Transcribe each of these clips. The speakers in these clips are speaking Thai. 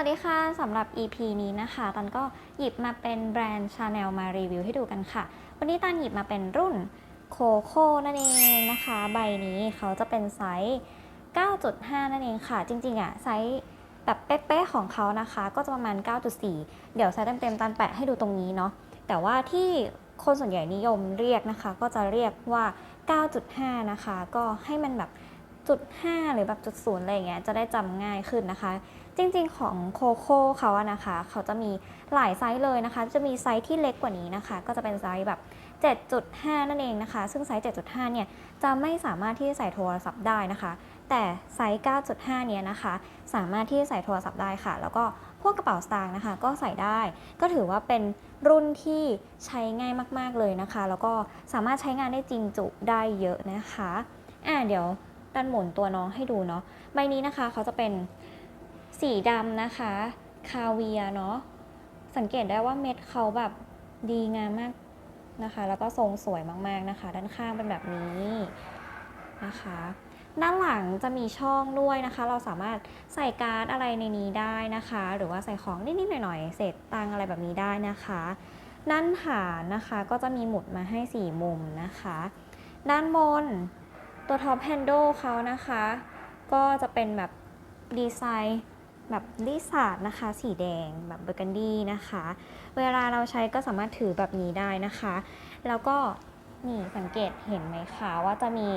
วัสดีค่ะสำหรับ EP นี้นะคะตันก็หยิบมาเป็นแบรนด์ Chanel มารีวิวให้ดูกันค่ะ วันนี้ตันหยิบมาเป็นรุ่นโคโค่นั่นเองนะคะ ใบนี้เขาจะเป็นไซส์ 9.5 นั่นเองค่ะ จริงๆอะไซส์แบบเป๊ะๆของเขานะคะ ก็จะประมาณ 9.4 เดี๋ยวไซส์เต็มๆตันแปะให้ดูตรงนี้เนาะแต่ว่าที่คนส่วนใหญ่นิยมเรียกนะคะ ก็จะเรียกว่า 9.5 นะคะ ก็ให้มันแบบจุด5หรือแบบจุดศูนย์อะไรอย่างเงี้ยจะได้จำง่ายขึ้นนะคะ จริงๆของโคโค่เขาอะนะคะ เขาจะมีหลายไซส์เลยนะคะ จะมีไซส์ที่เล็กกว่านี้นะคะ ก็จะเป็นไซส์แบบ 7.5 นั่นเองนะคะ ซึ่งไซส์ 7.5 เนี่ย จะไม่สามารถที่จะใส่โทรศัพท์ได้นะคะ แต่ไซส์ 9.5 เนี่ยนะคะ สามารถที่จะใส่โทรศัพท์ได้ค่ะ แล้วก็พวกกระเป๋าสตางค์นะคะ ก็ใส่ได้ ก็ถือว่าเป็นรุ่นที่ใช้ง่ายมากๆเลยนะคะ แล้วก็สามารถใช้งานได้จริงจุได้เยอะนะคะ อ่าเดี๋ยวดันหมุนตัวน้องให้ดูเนาะ ใบนี้นะคะเขาจะเป็น สีดำนะคะ คาเวียเนาะสังเกตได้ว่าเม็ดเขาแบบดีงามมากนะคะ แล้วก็ทรงสวยมากๆนะคะ ด้านข้างเป็นแบบนี้นะคะ ด้านหลังจะมีช่องด้วยนะคะ เราสามารถใส่การ์ดอะไรในนี้ได้นะคะ หรือว่าใส่ของนิดๆหน่อยๆเศษตังอะไรแบบนี้ได้นะคะ ด้านฐานนะคะก็จะมีหมุดมาให้ 4 มุมนะคะ ด้านบนตัวท็อปแฮนด์ลเขานะคะ ก็จะเป็นแบบดีไซน์ แบบลิซาร์ดนะคะ สีแดงแบบเบอร์กันดี้นะคะ เวลาเราใช้ก็สามารถถือแบบนี้ได้นะคะ แล้วก็นี่สังเกตเห็นไหมคะว่าจะมี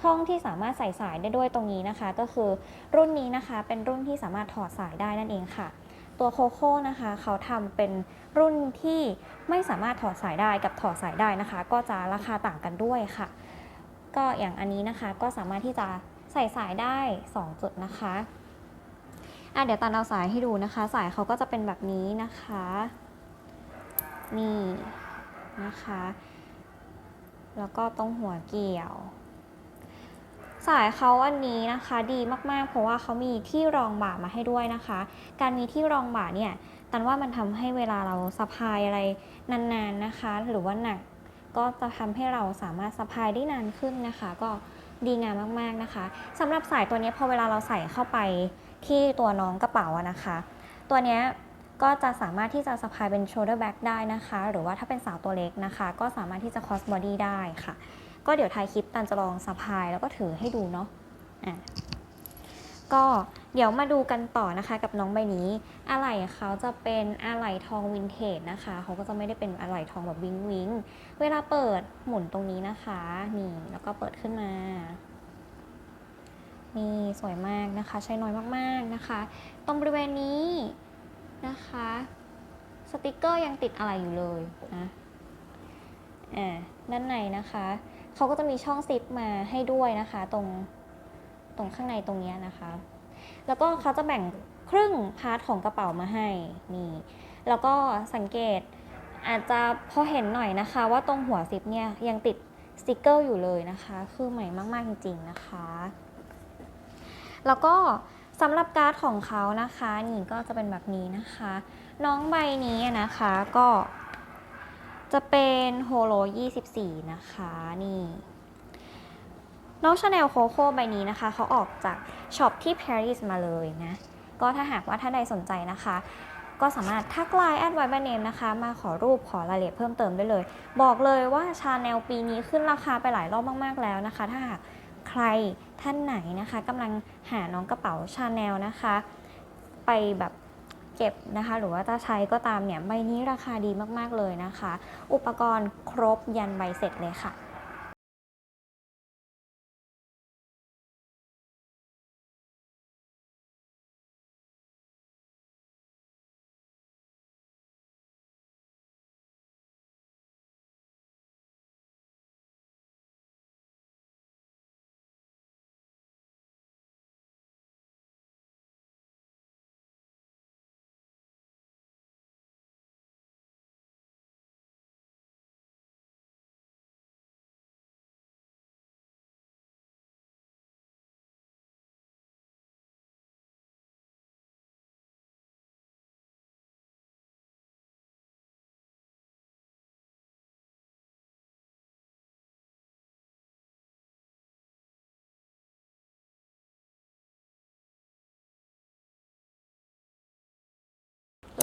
ช่องที่สามารถใส่สายได้ด้วยตรงนี้นะคะ ก็คือรุ่นนี้นะคะเป็นรุ่นที่สามารถถอดสายได้นั่นเองค่ะ ตัวโคโค่นะคะเขาทำเป็นรุ่นที่ไม่สามารถถอดสายได้กับถอดสายได้นะคะ ก็จะราคาต่างกันด้วยค่ะ ก็อย่างอันนี้นะคะก็สามารถที่จะใส่สายได้ 2 จุดนะคะ อะเดี๋ยวตันเอาสายให้ดูนะคะ สายเขาก็จะเป็นแบบนี้นะคะ นี่นะคะ แล้วก็ตรงหัวเกี่ยว สายเขาอันนี้นะคะดีมากๆ เพราะว่าเขามีที่รองบ่ามาให้ด้วยนะคะ การมีที่รองบ่าเนี่ย ตันว่ามันทำให้เวลาเราสะพายอะไรนานๆนะคะ หรือว่าหนักก็จะทำให้เราสามารถสะพายได้นานขึ้นนะคะ ก็ ดีงามมากๆนะคะสำหรับสายตัวนี้พอเวลาเราใส่เข้าไปที่ตัวน้องกระเป๋าอะนะคะ ตัวนี้ก็จะสามารถที่จะสะพายเป็น shoulder bag ได้นะคะ หรือว่าถ้าเป็นสาวตัวเล็กนะคะ ก็สามารถที่จะ cross body ได้ค่ะ ก็เดี๋ยวทายคลิปตันจะลองสะพายแล้วก็ถือให้ดูเนาะอะ ก็เดี๋ยวมาดูกันต่อนะคะกับน้องใบนี้ อะไหล่เขาจะเป็นอะไหล่ทองวินเทจนะคะ เขาก็จะไม่ได้เป็นอะไหล่ทองแบบวิงวิงเวลาเปิดหมุนตรงนี้นะคะ นี่แล้วก็เปิดขึ้นมานี่สวยมากนะคะ ใช้น้อยมากๆนะคะ ตรงบริเวณนี้นะคะ สติกเกอร์ยังติดอะไรอยู่เลยนะอ่าด้านในนะคะ เขาก็จะมีช่องซิปมาให้ด้วยนะคะ ตรง ตรงข้างในตรงนี้นะคะ แล้วก็เขาจะแบ่งครึ่งพาร์ทของกระเป๋ามาให้นี่ แล้วก็สังเกตอาจจะพอเห็นหน่อยนะคะ ว่าตรงหัวซิปเนี่ยยังติดสติกเกอร์อยู่เลยนะคะ คือใหม่มากๆจริงๆนะคะ แล้วก็สำหรับการ์ดของเขานะคะนี่ก็จะเป็นแบบนี้นะคะ น้องใบนี้นะคะก็จะเป็นโฮโล 24 นะคะ นี่ น้องชาแนลโคโค่ใบนี้นะคะ เขาออกจากช็อปที่ปารีสมาเลยนะ ก็ถ้าหากว่าท่านใดสนใจนะคะ ก็สามารถทักไลน์แอดไวบ์เนมนะคะ มาขอรูปขอรายละเอียดเพิ่มเติมได้เลย บอกเลยว่าชาแนลปีนี้ขึ้นราคาไปหลายรอบมากๆแล้วนะคะ ถ้าหากใครท่านไหนนะคะกำลังหาน้องกระเป๋าชาแนลนะคะ ไปแบบเก็บนะคะ หรือว่าจะใช้ก็ตามเนี่ยใบนี้ราคาดีมากๆเลยนะคะ อุปกรณ์ครบยันใบเสร็จเลยค่ะ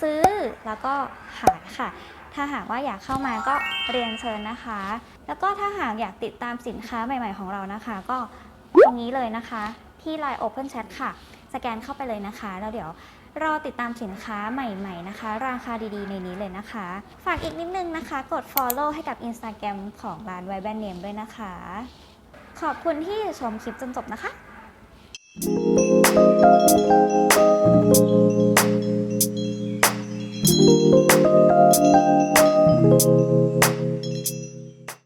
ซื้อแล้วก็ขายค่ะ ถ้าหากว่าอยากเข้ามาก็เรียนเชิญนะคะ แล้วก็ถ้าหากอยากติดตามสินค้าใหม่ ๆ ของเรานะคะ ก็ตรงนี้เลยนะคะ ที่ Line Open Chat ค่ะ สแกนเข้าไปเลยนะคะ แล้วเดี๋ยวรอติดตามสินค้าใหม่ๆนะคะ ราคาดีๆ ในนี้เลยนะคะ ฝากอีกนิดนึงนะคะ กด Follow ให้กับ Instagram ของร้านไวแบนเนมด้วยนะคะ ขอบคุณที่ชมคลิปจนจบนะคะ Thank Música